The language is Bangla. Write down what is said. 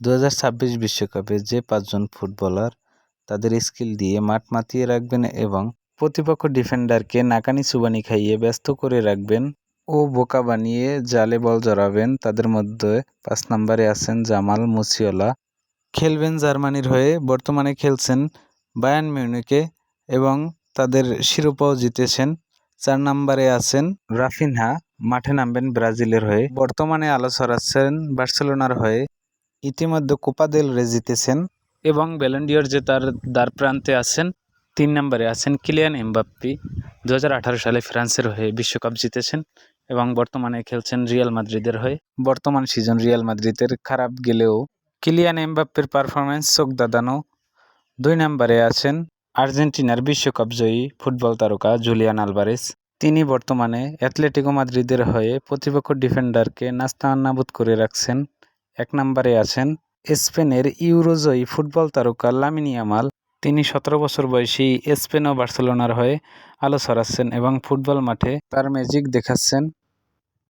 দু বিশ্বকাপে যে পাঁচজন ফুটবলার তাদের স্কিল দিয়ে মাঠ মাতিয়ে রাখবেন এবং প্রতিপক্ষ ডিফেন্ডারকে নাকানি চুবানি খাইয়ে ব্যস্ত করে রাখবেন ও বোকা বানিয়ে জালে বল জড়াবেন, তাদের মধ্যে পাঁচ নম্বরে আছেন জামাল মুসিওলা। খেলবেন জার্মানির হয়ে, বর্তমানে খেলছেন বায়ান মিউনিকে এবং তাদের শিরোপাও জিতেছেন। চার নম্বরে আছেন রাফিনহা, মাঠে নামবেন ব্রাজিলের হয়ে, বর্তমানে আলো ছড়াচ্ছেন বার্সেলোনার হয়ে। ইতিমধ্যে কোপা দেল রে জিতেছেন এবং ব্যালেন্ডিয়র জেতার দ্বার প্রান্তে আছেন, তিন নম্বরে আছেন কিলিয়ান এমবাপ্পি দু হাজার আঠারো সালে ফ্রান্সের হয়ে বিশ্বকাপ জিতেছেন এবং বর্তমানে খেলছেন রিয়াল মাদ্রিদের হয়ে। বর্তমান সিজন রিয়াল মাদ্রিদের খারাপ গেলেও কিলিয়ান এমবাপ্পের পারফরমেন্স চোখ দাদানো। দুই নম্বরে আছেন আর্জেন্টিনার বিশ্বকাপ জয়ী ফুটবল তারকা জুলিয়ান আলভারেস তিনি বর্তমানে অ্যাথলেটিকো মাদ্রিদের হয়ে প্রতিপক্ষ ডিফেন্ডারকে নাস্তা নাস্তানাবুদ করে রাখছেন। এক নম্বরে আছেন স্পেনের ইউরোজয়ী ফুটবল তারকা লামিনী আমাল তিনি সতেরো বছর বয়সী স্পেন ও বার্সেলোনার হয়ে আলো ছড়াচ্ছেন এবং ফুটবল মাঠে তার ম্যাজিক দেখাচ্ছেন।